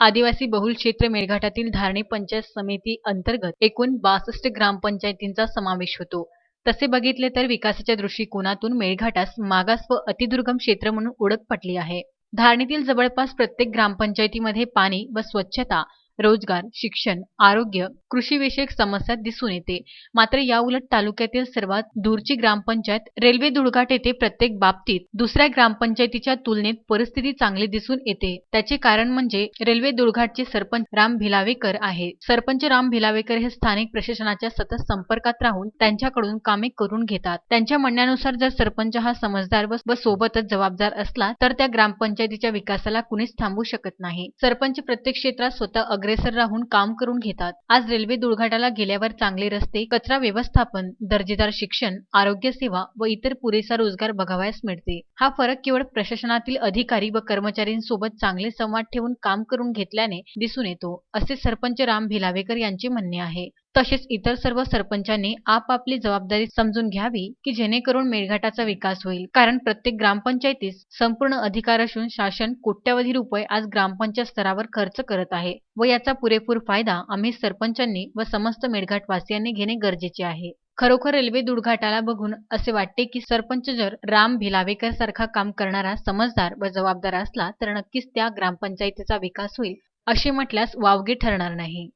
आदिवासी बहुल क्षेत्र मेळघाटातील धारणे पंचायत समिती अंतर्गत एकूण बासष्ट ग्रामपंचायतींचा समावेश होतो. तसे बघितले तर विकासाच्या दृष्टिकोनातून मेळघाटास मागास व अतिदुर्गम क्षेत्र म्हणून ओळख पटली आहे. धारणीतील जवळपास प्रत्येक ग्रामपंचायतीमध्ये पाणी व स्वच्छता रोजगार शिक्षण आरोग्य कृषीविषयक समस्या दिसून येते. मात्र याउलट तालुक्यातील सर्वात दूरची ग्रामपंचायत रेल्वे दुर्घाट येथे प्रत्येक बाबतीत दुसऱ्या ग्रामपंचायतीच्या तुलनेत परिस्थिती चांगली दिसून येते. त्याचे कारण म्हणजे रेल्वे दुर्घाटचे सरपंच राम भिलावेकर आहे. सरपंच राम भिलावेकर हे स्थानिक प्रशासनाच्या सतत संपर्कात राहून त्यांच्याकडून कामे करून घेतात. त्यांच्या म्हणण्यानुसार जर सरपंच हा समजदार व सोबतच जबाबदार असला तर त्या ग्रामपंचायतीच्या विकासाला कुणीच थांबू शकत नाही. सरपंच प्रत्येक क्षेत्रात स्वतः अग्रेसर राहून काम करून घेतात. आज रेल्वे दुर्घाटाला गेल्यावर चांगले रस्ते कचरा व्यवस्थापन दर्जेदार शिक्षण आरोग्य सेवा व इतर पुरेसा रोजगार बघावयास मिळते. हा फरक केवळ प्रशासनातील अधिकारी व कर्मचाऱ्यांसोबत चांगले संवाद ठेवून काम करून घेतल्याने दिसून येतो असे सरपंच राम भिलावेकर यांचे म्हणणे आहे. तसेच इतर सर्व सरपंचांनी आपापली जबाबदारी समजून घ्यावी की जेणेकरून मेळघाटाचा विकास होईल. कारण प्रत्येक ग्रामपंचायतीस संपूर्ण अधिकार असून शासन कोट्यवधी रुपये आज ग्रामपंचायत स्तरावर खर्च करत आहे व याचा पुरेपूर फायदा आम्ही सरपंचांनी व समस्त मेळघाटवासियांनी घेणे गरजेचे आहे. खरोखर रेल्वे दुर्घाटाला बघून असे वाटते की सरपंच जर राम भिलावेकर सारखा काम करणारा समजदार व जबाबदार असला तर नक्कीच त्या ग्रामपंचायतीचा विकास होईल असे म्हटल्यास वावगे ठरणार नाही.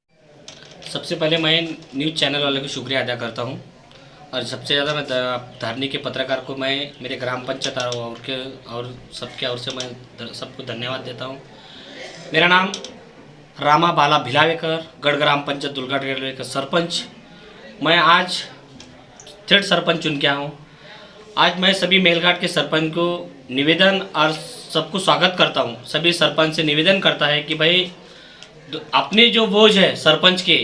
सबसे पहले मैं न्यूज़ चैनल वालों को शुक्रिया अदा करता हूँ और सबसे ज़्यादा मैं धारनी के पत्रकार को मैं, मेरे ग्राम पंचायत और के, और सबके ओर से मैं सबको धन्यवाद देता हूँ। मेरा नाम रामा बाला भिलावेकर, गढ़ ग्राम पंचायत रेलवे का सरपंच। मैं आज थर्ड सरपंच चुन के हूँ। आज मैं सभी मेलघाट के सरपंच को निवेदन और सबको स्वागत करता हूँ। सभी सरपंच से निवेदन करता है कि भाई अपने जो बोझ है सरपंच के,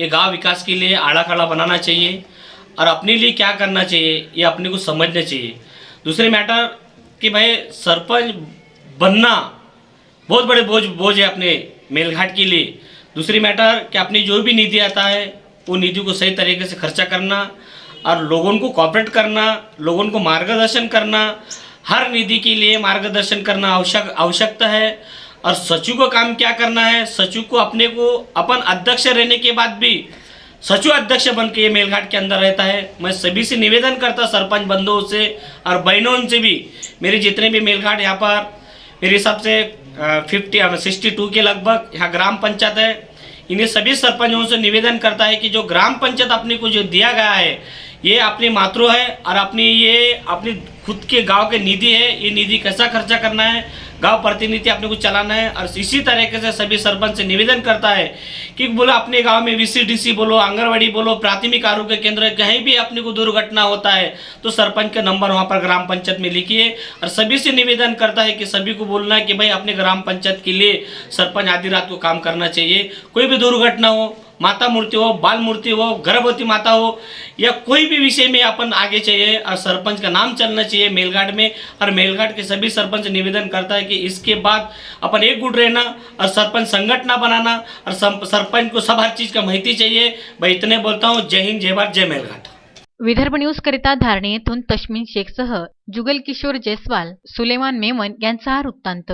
ये गाँव विकास के लिए आड़ा खड़ा बनाना चाहिए और अपने लिए क्या करना चाहिए, ये अपने को समझना चाहिए। दूसरे मैटर कि भाई सरपंच बनना बहुत बड़े बोझ बोझ है अपने मेलघाट के लिए। दूसरी मैटर कि अपनी जो भी नीति आता है, वो नीति को सही तरीके से खर्चा करना और लोगों को कॉपरेट करना, लोगों को मार्गदर्शन करना, हर नीति के लिए मार्गदर्शन करना आवश्यक, आवश्यकता है। और सचिव को काम क्या करना है? सचिव को अपने को अपन अध्यक्ष रहने के बाद भी सचिव अध्यक्ष बन के ये मेलघाट के अंदर रहता है। मैं सभी से निवेदन करता सरपंच बंधुओं से और बहनों से भी। मेरे जितने भी मेलघाट यहाँ पर, मेरे हिसाब से फिफ्टी सिक्सटी टू के लगभग यहाँ ग्राम पंचायत है। इन्हें सभी सरपंचों से निवेदन करता है कि जो ग्राम पंचायत अपने को जो दिया गया है, ये अपनी मातृ है और अपनी ये, अपनी खुद के गाँव के निधि है। ये निधि कैसा खर्चा करना है? गाँव प्रतिनिधि अपने को चलाना है और इसी तरीके से सभी सरपंच से निवेदन करता है कि बोलो, अपने गाँव में वीसीडीसी बोलो, आंगनवाड़ी बोलो, प्राथमिक आरोग्य केंद्र, कहीं भी अपने को दुर्घटना होता है तो सरपंच का नंबर वहाँ पर ग्राम पंचायत में लिखिए और सभी से निवेदन करता है कि सभी को बोलना है कि भाई, अपने ग्राम पंचायत के लिए सरपंच आधी रात को काम करना चाहिए। कोई भी दुर्घटना हो माता मूर्ति हो बाल मूर्ति हो गर्भवती माता हो या कोई भी विषय में अपन आगे चाहिए और सरपंच का नाम चलना चाहिए मेलघाट में। और मेलघाट के सभी सरपंच निवेदन करता है कि इसके बाद अपन एक गुट रहना और सरपंच संगठना बनाना और सरपंच को सब हर चीज़ का माहिती चाहिए। मैं इतने बोलता हूँ जय हिंद जय भारत जय मेलघाट। विदर्भ न्यूज करिता धारणे येथून तश्मीन शेखसह जुगल किशोर जयस्वाल सुलेमान मेमन यांचा हा वृत्तांत.